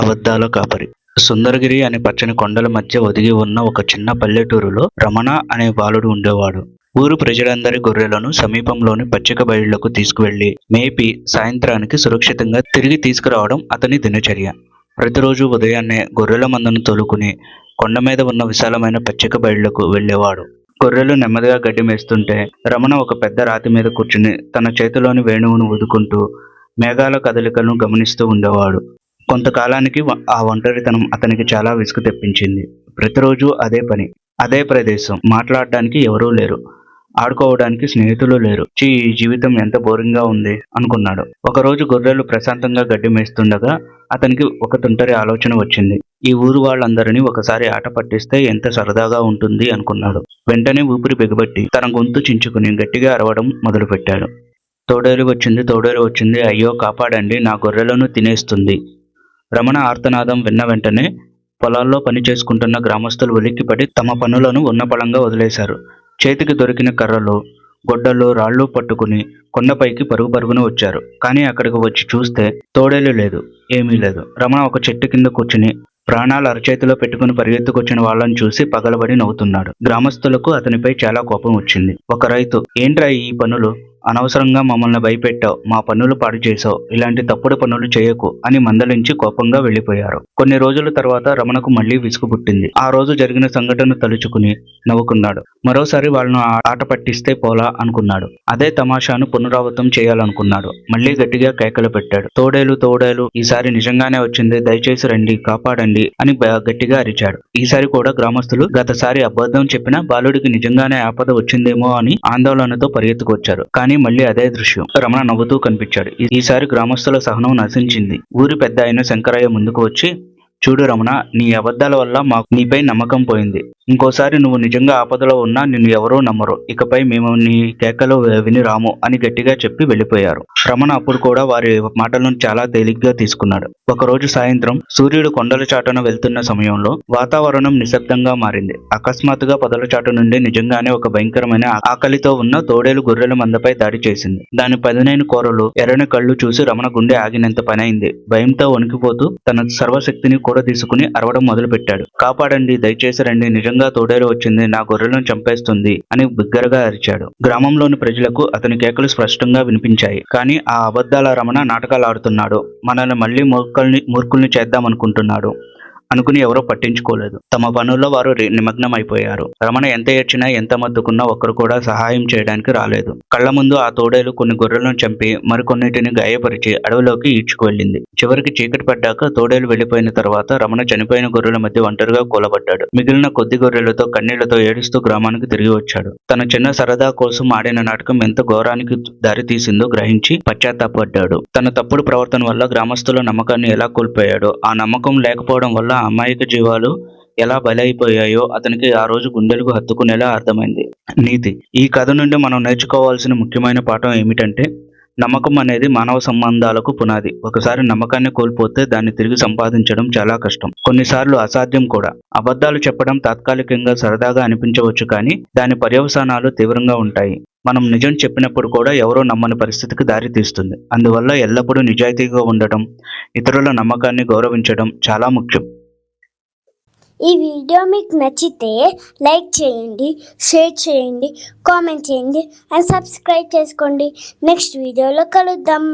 అబద్ధాల కాపరి. సుందరగిరి అనే పచ్చని కొండల మధ్య ఒదిగి ఉన్న ఒక చిన్న పల్లెటూరులో రమణ అనే బాలుడు ఉండేవాడు. ఊరు ప్రజలందరి గొర్రెలను సమీపంలోని పచ్చిక బయళ్ళకు తీసుకువెళ్ళి మేపి సాయంత్రానికి సురక్షితంగా తిరిగి తీసుకురావడం అతని దినచర్య. ప్రతిరోజు ఉదయాన్నే గొర్రెల మందను తోలుకుని కొండ మీద ఉన్న విశాలమైన పచ్చిక బయళ్ళకు వెళ్ళేవాడు. గొర్రెలు నెమ్మదిగా గడ్డి మేస్తుంటే రమణ ఒక పెద్ద రాతి మీద కూర్చుని తన చేతిలోని వేణువును ఊదుకుంటూ మేఘాల కదలికలను గమనిస్తూ ఉండేవాడు. కొంతకాలానికి ఆ ఒంటరితనం అతనికి చాలా విసుగు తెప్పించింది. ప్రతిరోజు అదే పని అదే ప్రదేశం మాట్లాడడానికి ఎవరూ లేరు. ఆడుకోవడానికి స్నేహితులు లేరు. చీ ఈ జీవితం ఎంత బోరింగ్గా ఉంది అనుకున్నాడు. ఒకరోజు గొర్రెలు ప్రశాంతంగా గడ్డి మేస్తుండగా అతనికి ఒక తుంటరి ఆలోచన వచ్చింది. ఈ ఊరు వాళ్ళందరినీ ఒకసారి ఆట పట్టిస్తే ఎంత సరదాగా ఉంటుంది అనుకున్నాడు. వెంటనే ఊపిరి బిగబట్టి తన గొంతు చించుకుని గట్టిగా అరవడం మొదలుపెట్టాడు. తోడేలు వచ్చింది తోడేలు వచ్చింది. అయ్యో కాపాడండి నా గొర్రెలను తినేస్తుంది. రమణ ఆర్తనాదం విన్న వెంటనే పొలాల్లో పని చేసుకుంటున్న గ్రామస్తులు ఉలిక్కిపడి తమ పనులను ఉన్నపళంగా వదిలేశారు. చేతికి దొరికిన కర్రలు గొడ్డలు రాళ్ళు పట్టుకుని కొండపైకి పరుగు పరుగున వచ్చారు. కానీ అక్కడికి వచ్చి చూస్తే తోడేలు లేదు ఏమీ లేదు. రమణ ఒక చెట్టు కింద కూర్చుని ప్రాణాలు అరచేతిలో పెట్టుకుని పరిగెత్తుకొచ్చిన వాళ్ళని చూసి పగలబడి నవ్వుతున్నాడు. గ్రామస్తులకు అతనిపై చాలా కోపం వచ్చింది. ఒక రైతు ఏంట్రా ఈ పనులు? అనవసరంగా మమ్మల్ని భయపెట్టావు మా పనులు పాడు చేసావు ఇలాంటి తప్పుడు పనులు చేయకు అని మందలించి కోపంగా వెళ్ళిపోయారు కొన్ని రోజుల తర్వాత రమణకు మళ్ళీ విసుగు పుట్టింది. ఆ రోజు జరిగిన సంఘటన తలుచుకుని నవ్వుకున్నాడు. మరోసారి వాళ్ళను ఆట పట్టిస్తే పోలా అనుకున్నాడు. అదే తమాషాను పునరావృతం చేయాలనుకున్నాడు. మళ్ళీ గట్టిగా కేకలు పెట్టాడు. తోడేలు తోడేలు ఈసారి నిజంగానే వచ్చింది దయచేసి రండి కాపాడండి అని గట్టిగా అరిచాడు. ఈసారి కూడా గ్రామస్తులు గతసారి అబద్ధం చెప్పిన బాలుడికి నిజంగానే ఆపద వచ్చిందేమో అని ఆందోళనతో పరిగెత్తుకొచ్చారు. కానీ మళ్ళీ అదే దృశ్యం. రమణ నవ్వుతూ కనిపించాడు. ఈ- ఈసారి గ్రామస్తుల సహనం నశించింది. ఊరి పెద్ద ఆయన శంకరయ్య ముందుకు వచ్చి చూడు రమణ నీ అబద్ధాల వల్ల మాకు నీపై నమ్మకం పోయింది. ఇంకోసారి నువ్వు నిజంగా ఆపదలో ఉన్నా నిన్ను ఎవరూ నమ్మరు. ఇకపై మేము నీ కేకలు విని రాము అని గట్టిగా చెప్పి వెళ్ళిపోయారు. రమణ అప్పుడు కూడా వారి మాటలను చాలా తేలిగ్గా తీసుకున్నాడు. ఒకరోజు సాయంత్రం సూర్యుడు కొండల చాటున వెళ్తున్న సమయంలో వాతావరణం నిశ్శబ్దంగా మారింది. అకస్మాత్తుగా పొదల చాటు నుండి నిజంగానే ఒక భయంకరమైన ఆకలితో ఉన్న తోడేలు గొర్రెల మందపై దాడి చేసింది. దాని పదినైన కూరలు ఎర్రని కళ్ళు చూసి రమణ గుండె ఆగినంత పనైంది. భయంతో వణికిపోతూ తన సర్వశక్తిని కూర తీసుకుని అరవడం మొదలుపెట్టాడు. కాపాడండి దయచేసి రండి నిజంగా తోడేలు వచ్చింది నా గొర్రెలను చంపేస్తుంది అని బిగ్గరగా అరిచాడు. గ్రామంలోని ప్రజలకు అతని కేకలు స్పష్టంగా వినిపించాయి. కానీ ఆ అబద్ధాల రమణ నాటకాలు ఆడుతున్నాడు. మనల్ని మళ్ళీ మూర్ఖుల్ని మూర్ఖుల్ని చేద్దామనుకుంటున్నాడు. అనుకుని ఎవరో పట్టించుకోలేదు. తమ పనుల్లో వారు నిమగ్నం అయిపోయారు రమణ ఎంత ఏడ్చినా ఎంత మద్దుకున్నా ఒక్కరు కూడా సహాయం చేయడానికి రాలేదు. కళ్ళ ముందు ఆ తోడేలు కొన్ని గొర్రెలను చంపి మరికొన్నిటిని గాయపరిచి అడవిలోకి ఈడ్చుకువెళ్ళింది. చివరికి చీకటి పడ్డాక తోడేలు వెళ్ళిపోయిన తర్వాత రమణ చనిపోయిన గొర్రెల మధ్య ఒంటరిగా కూలబడ్డాడు. మిగిలిన కొద్ది గొర్రెలతో కన్నీళ్ళతో ఏడుస్తూ గ్రామానికి తిరిగి వచ్చాడు. తన చిన్న సరదా కోసం ఆడిన నాటకం ఎంత ఘోరానికి దారి తీసిందో గ్రహించి పశ్చాత్తాపడ్డాడు. తన తప్పుడు ప్రవర్తన వల్ల గ్రామస్తుల నమ్మకాన్ని ఎలా కోల్పోయాడో ఆ నమ్మకం లేకపోవడం వల్ల అమాయక జీవాలు ఎలా బలైపోయాయో అతనికి ఆ రోజు గుండెలకు హత్తుకునేలా అర్థమైంది. నీతి. ఈ కథ నుండి మనం నేర్చుకోవాల్సిన ముఖ్యమైన పాఠం ఏమిటంటే నమ్మకం అనేది మానవ సంబంధాలకు పునాది. ఒకసారి నమ్మకాన్ని కోల్పోతే దాన్ని తిరిగి సంపాదించడం చాలా కష్టం. కొన్నిసార్లు అసాధ్యం కూడా. అబద్ధాలు చెప్పడం తాత్కాలికంగా సరదాగా అనిపించవచ్చు కానీ దాని పర్యవసానాలు తీవ్రంగా ఉంటాయి. మనం నిజం చెప్పినప్పుడు కూడా ఎవరో నమ్మని పరిస్థితికి దారి తీస్తుంది. అందువల్ల ఎల్లప్పుడూ నిజాయితీగా ఉండటం ఇతరుల నమ్మకాన్ని గౌరవించడం చాలా ముఖ్యం. ఈ వీడియో మీకు నచ్చితే లైక్ చేయండి షేర్ చేయండి కామెంట్ చేయండి అండ్ సబ్స్క్రైబ్ చేసుకోండి. నెక్స్ట్ వీడియోలో కలుద్దాం.